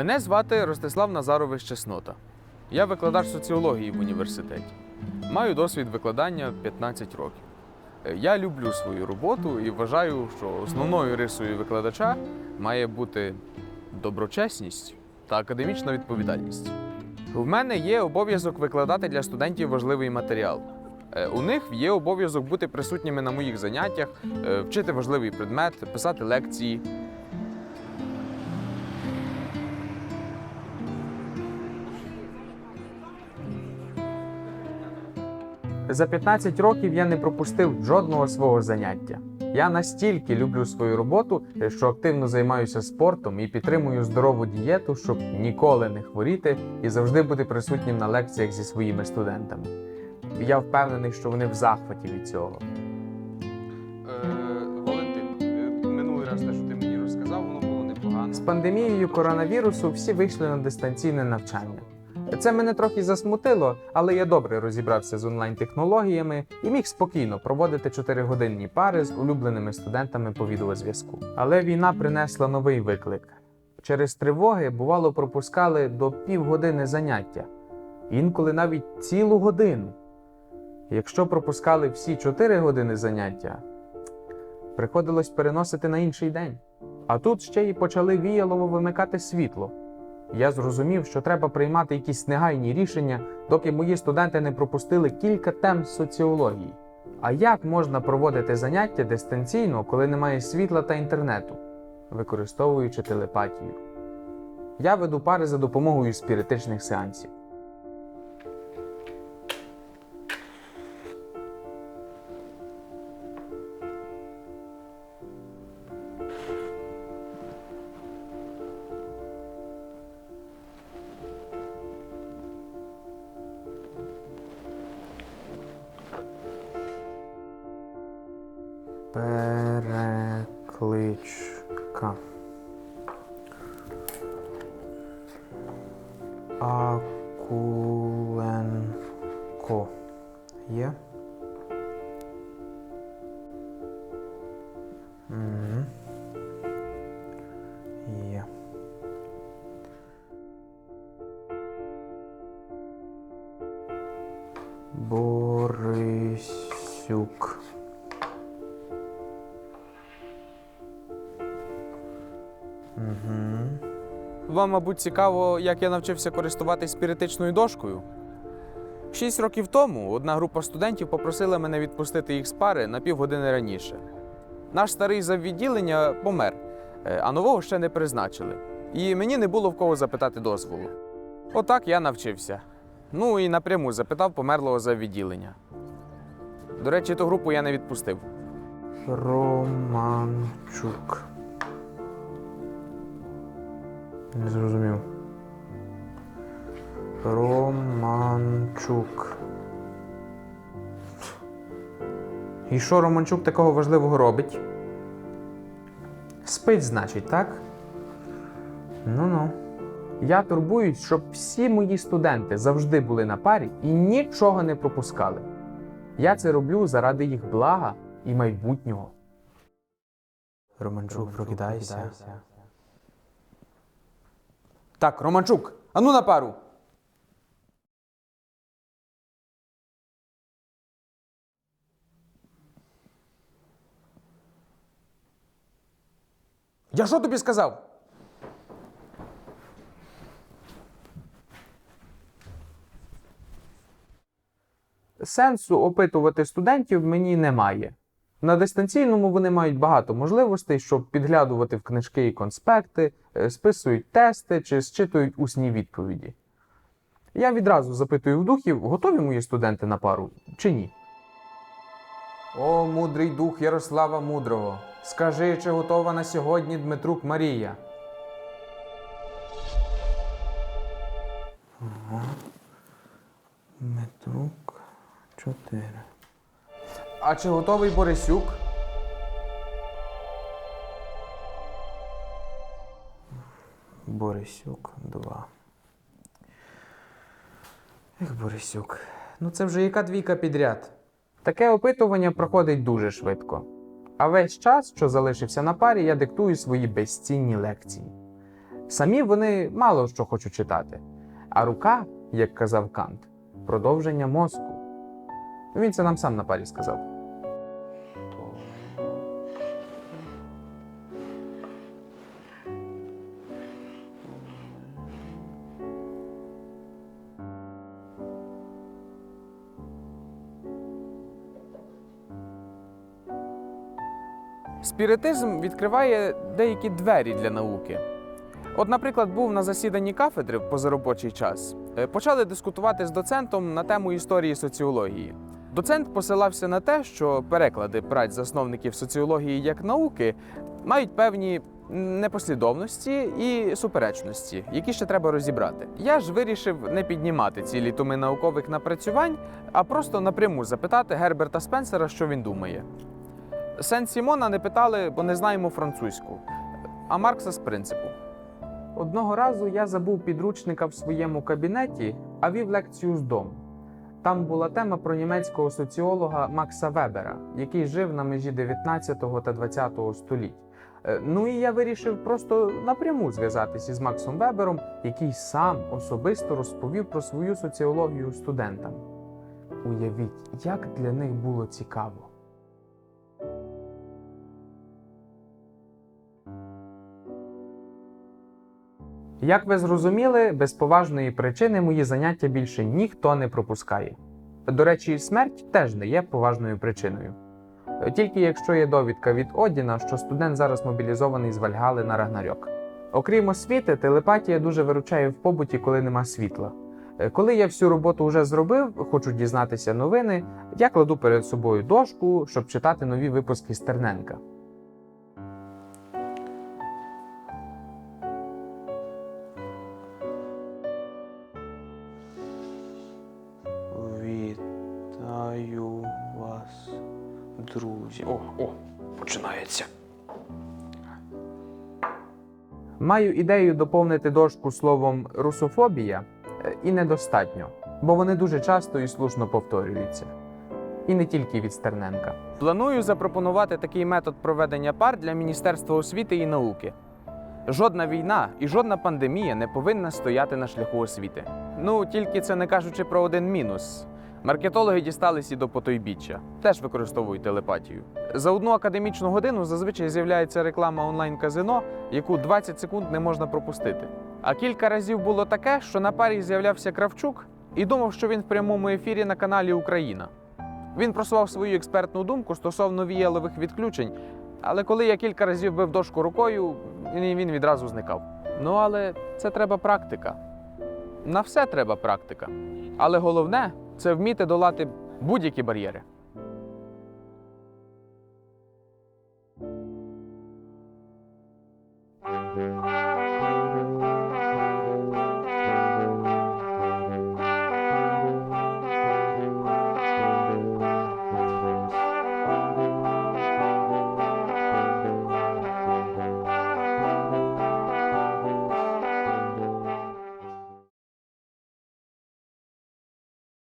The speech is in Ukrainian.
Мене звати Ростислав Назарович Чеснота. Я викладач соціології в університеті. Маю досвід викладання 15 років. Е, Я люблю свою роботу і вважаю, що основною рисою викладача має бути доброчесність та академічна відповідальність. В мене є обов'язок викладати для студентів важливий матеріал. Е, У них є обов'язок бути присутніми на моїх заняттях, е, вчити важливий предмет, писати лекції. За 15 років я не пропустив жодного свого заняття. Я настільки люблю свою роботу, що активно займаюся спортом і підтримую здорову дієту, щоб ніколи не хворіти і завжди бути присутнім на лекціях зі своїми студентами. Я впевнений, що вони в захваті від цього. З пандемією коронавірусу всі вийшли на дистанційне навчання. Це мене трохи засмутило, але я добре розібрався з онлайн-технологіями і міг спокійно проводити 4-годинні пари з улюбленими студентами по відеозв'язку. Але війна принесла новий виклик. Через тривоги бувало пропускали до півгодини заняття, інколи навіть цілу годину. Якщо пропускали всі 4 години заняття, приходилось переносити на інший день. А тут ще й почали віялово вимикати світло. Я зрозумів, що треба приймати якісь негайні рішення, доки мої студенти не пропустили кілька тем соціології. А як можна проводити заняття дистанційно, коли немає світла та інтернету, використовуючи телепатію? Я веду пари за допомогою спіритичних сеансів. Перекличка. Акуленко. Є? Мгм. Є. Борисюк. Вам, мабуть, цікаво, як я навчився користуватись спіритичною дошкою. Шість років тому одна група студентів попросила мене відпустити їх з пари на півгодини раніше. Наш старий заввідділення помер, е, а нового ще не призначили. І мені не було в кого запитати дозволу. Отак я навчився. Ну і напряму запитав померлого заввідділення. До речі, ту групу я не відпустив. Романчук. Не зрозумів. Романчук. І що Романчук такого важливого робить? Спить, значить, так? Ну-ну. Я турбуюсь, щоб всі мої студенти завжди були на парі і нічого не пропускали. Я це роблю заради їх блага і майбутнього. Романчук, прокидайся. Так, Романчук, ану на пару. Я що тобі сказав? Сенсу опитувати студентів мені немає. На дистанційному вони мають багато можливостей, щоб підглядувати в книжки і конспекти, е, списують тести чи зчитують усні відповіді. Я відразу запитую в духів, готові мої студенти на пару чи ні. О, мудрий дух Ярослава Мудрого, скажи, чи готова на сьогодні Дмитрук Марія. Дмитрук 4. А чи готовий Борисюк? Борисюк 2. Ех, Борисюк. Ну це вже яка двійка підряд. Таке опитування проходить дуже швидко. А весь час, що залишився на парі, я диктую свої безцінні лекції. Самі вони мало що хочуть читати. А рука, як казав Кант, продовження мозку. Він це нам сам на парі сказав. Спіритизм відкриває деякі двері для науки. От, наприклад, був на засіданні кафедри в позаробочий час. Е, Почали дискутувати з доцентом на тему історії соціології. Доцент посилався на те, що переклади праць засновників соціології як науки мають певні непослідовності і суперечності, які ще треба розібрати. Я ж вирішив не піднімати цілі томи наукових напрацювань, а просто напряму запитати Герберта Спенсера, що він думає. Сен Сімона не питали, бо не знаємо французьку, а Маркса з принципу. Одного разу я забув підручника в своєму кабінеті, а вів лекцію з дому. Там була тема про німецького соціолога Макса Вебера, який жив на межі 19 та 20 століть. Е, Ну і я вирішив просто напряму зв'язатися з Максом Вебером, який сам особисто розповів про свою соціологію студентам. Уявіть, як для них було цікаво. Як ви зрозуміли, без поважної причини мої заняття більше ніхто не пропускає. До речі, смерть теж не є поважною причиною. Тільки якщо є довідка від Одіна, що студент зараз мобілізований з Вальгали на Рагнарьок. Окрім освіти, телепатія дуже виручає в побуті, коли нема світла. Коли я всю роботу вже зробив, хочу дізнатися новини, я кладу перед собою дошку, щоб читати нові випуски Стерненка. Друзі. О, о, починається. Маю ідею доповнити дошку словом русофобія і недостатньо, бо вони дуже часто і слушно повторюються. І не тільки від Стерненка. Планую запропонувати такий метод проведення пар для Міністерства освіти і науки. Жодна війна і жодна пандемія не повинна стояти на шляху освіти. Ну тільки це не кажучи про один мінус. Маркетологи дістались і до потойбіччя, теж використовують телепатію. За одну академічну годину зазвичай з'являється реклама онлайн-казино, яку 20 секунд не можна пропустити. А кілька разів було таке, що на парі з'являвся Кравчук і думав, що він в прямому ефірі на каналі Україна. Він просував свою експертну думку стосовно віялових відключень, але коли я кілька разів бив дошку рукою, він відразу зникав. Ну але це треба практика. На все треба практика. Але головне це вміти долати будь-які бар'єри.